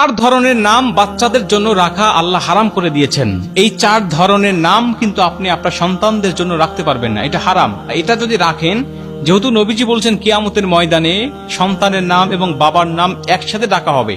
চার ধরনের নাম বাচ্চাদের জন্য রাখা আল্লাহ হারাম করে দিয়েছেন। এই চার ধরনের নাম কিন্তু আপনি আপনার সন্তানদের জন্য রাখতে পারবেন না। এটা হারাম। এটা যদি রাখেন, যেহেতু নবীজি বলছেন, কিয়ামতের ময়দানে সন্তানের নাম এবং বাবার নাম একসাথে ডাকা হবে।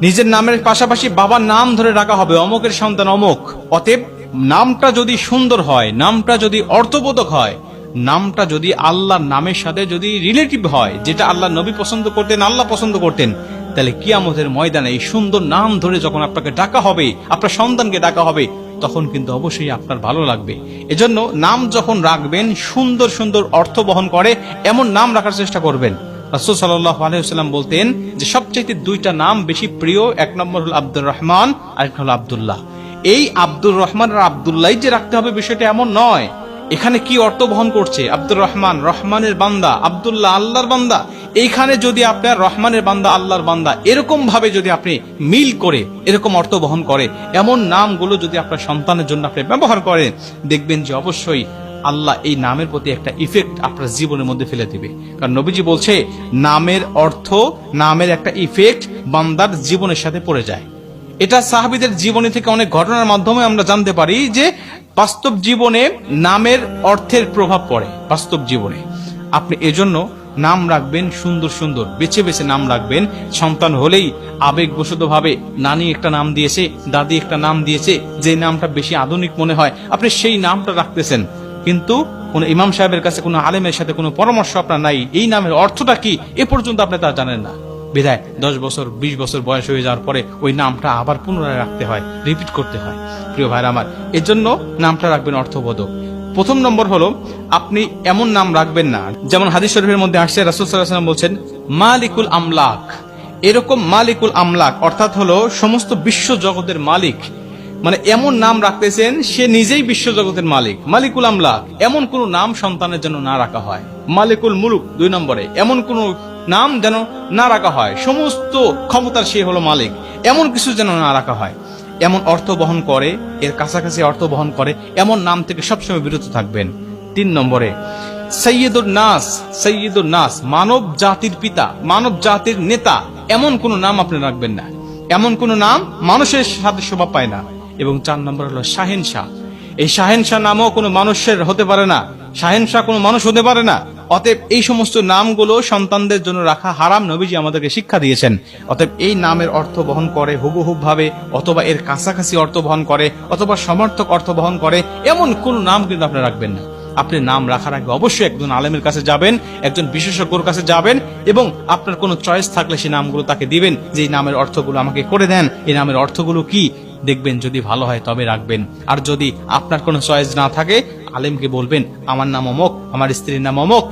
নিজের নামের পাশাপাশি বাবার নাম ধরে রাখা হবে। অমকের সন্তান অমক। অতএব নামটা যদি সুন্দর হয়, নামটা যদি অর্থবোধক হয় নামটা যদি আল্লাহর নামের সাথে যদি রিলেটিভ হয়, যেটা আল্লাহ নবী পছন্দ করতেন, আল্লাহ পছন্দ করতেন, তাহলে কিয়ামতের ময়দানে এই সুন্দর নাম ধরে যখন আপনাকে ডাকা হবে, আপনার সন্তানকে ডাকা হবে, তখন কিন্তু অবশ্যই আপনার ভালো লাগবে। এজন্য নাম যখন রাখবেন, সুন্দর সুন্দর অর্থ বহন করে, এমন নাম রাখার চেষ্টা করবেন। রাসুল আলহিহাল্লাম বলতেন যে, সবচাইতে দুইটা নাম বেশি প্রিয়, এক নম্বর হল আব্দুর রহমান আর একটা হল আবদুল্লাহ। এই আব্দুর রহমান আর আবদুল্লাহ যে রাখতে হবে বিষয়টা এমন নয়। এখানে কি অর্থ বহন করছে? আব্দুর রহমান, রহমানের বান্দা, আবদুল্লাহ আল্লাহর বান্দা। এইখানে যদি আপনার রহমানের বান্দা, আল্লাহর বান্দা এরকম ভাবে যদি আপনি মিল করে, এরকম অর্থ বহন করে, এমন নামগুলো যদি আপনার সন্তানের জন্য আপনি ব্যবহার করেন, দেখবেন যে অবশ্যই আল্লাহ এই নামের প্রতি একটা ইফেক্ট আপনার জীবনের মধ্যে ফেলে দিবে। কারণ নবীজি বলছে, নামের অর্থ, নামের একটা ইফেক্ট বান্দার জীবনের সাথে পড়ে যায়। এটা সাহাবিদের জীবনী থেকে অনেক ঘটনার মাধ্যমে আমরা জানতে পারি যে বাস্তব জীবনে নামের অর্থের প্রভাব পড়ে, বাস্তব জীবনে। আপনি এজন্য নাম রাখবেন সুন্দর সুন্দর, বেছে বেছে নাম রাখবেন। সন্তান হলেই আবেগবশত ভাবে নানি একটা নাম দিয়েছে, দাদি একটা নাম দিয়েছে, যে নামটা বেশি আধুনিক মনে হয়, আপনি সেই নামটা রাখতেছেন। কিন্তু কোন ইমাম সাহেবের কাছে, কোনো আলেমের সাথে কোনো পরামর্শ আপনার নাই, এই নামের অর্থটা কি? এ পর্যন্ত আপনি তা জানেন না। বিদায়। দশ বছর, বিশ বছর বয়স হয়ে যাওয়ার পরে ওই নামটা আবার পুনরায় রাখতে হয় রিপিট করতে হয়। প্রিয় ভাইরা আমার, এর জন্য নামটা রাখবেন অর্থবোধক। প্রথম নম্বর হলো, আপনি এমন নাম রাখবেন না, যেমন হাদিস শরীফের মধ্যে আসছে, রাসুল সাল্লাম বলছেন, মালিকুল আমলাক। এরকম মালিকুল আমলাক, অর্থাৎ হলো সমস্ত বিশ্ব জগতের মালিক। মানে এমন নাম রাখতেছেন, সে নিজেই বিশ্ব জগতের মালিক। মালিকুল আমলাক, এমন কোন নাম সন্তানের জন্য না রাখা হয়। মালিকুল মুলুক, দুই নম্বরে। এমন কোন নাম যেন না রাখা হয়। সমস্ত ক্ষমতার সে হলো মালিক। এমন কিছু যেন না রাখা হয়। এমন অর্থ বহন করে, এর কাছাকাছি অর্থ বহন করে, এমন নাম থেকে সবসময় বিরত থাকবেন। তিন নম্বরে সৈয়দুল নাস সৈয়দুল নাস, মানব জাতির পিতা, মানব জাতির নেতা, এমন কোন নাম আপনি রাখবেন না। এমন কোন নাম মানুষের সাথে শোভা পায় না। এবং চার নম্বর হলো শাহেন শাহ এই শাহেন শাহ নামও কোনো মানুষের হতে পারে না। শাহেন শাহ কোনো মানুষ হতে পারে না। অতএব এই সমস্ত নামগুলো সন্তানদের জন্য রাখা হারাম, নবীজি আমাদেরকে শিক্ষা দিয়েছেন। অতএব এই নামের অর্থ বহন করে হুবহুব ভাবে অথবা এর কাছাকাছি অর্থ বহন করে, অথবা সমর্থক অর্থ বহন করে, এমন কোন নাম কিন্তু আপনি রাখবেন না। আপনি নাম রাখার আগে অবশ্যই একজন আলেমের কাছে যাবেন, একজন বিশেষজ্ঞর কাছে যাবেন এবং আপনার কোনো চয়েস থাকলে সেই নামগুলো তাকে দিবেন যে এই নামের অর্থগুলো আমাকে করে দেন, এই নামের অর্থগুলো কি? দেখবেন যদি ভালো হয় তবে রাখবেন। আর যদি আপনার কোনো চয়েস না থাকে আলেমকে বলবেন, আমার নাম অমক, আমার স্ত্রীর নাম অমক।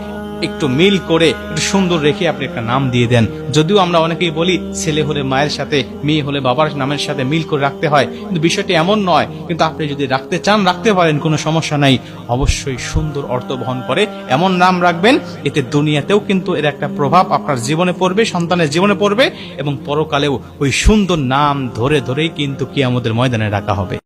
একটু মিল করে, একটু সুন্দর রেখে আপনি একটা নাম দিয়ে দেন। যদিও আমরা অনেকেই বলি, ছেলে হলে মায়ের সাথে, মেয়ে হলে বাবার নামের সাথে মিল করে রাখতে হয়। কিন্তু বিষয়টি এমন নয়, কিন্তু আপনি যদি রাখতে চান, রাখতে পারেন, কোনো সমস্যা নাই। অবশ্যই সুন্দর অর্থ বহন করে এমন নাম রাখবেন, এতে দুনিয়াতেও কিন্তু এর একটা প্রভাব আপনার জীবনে পড়বে, সন্তানের জীবনে পড়বে এবং পরকালেও ওই সুন্দর নাম ধরে ধরেই কিন্তু কি আমাদের ময়দানে রাখা হবে।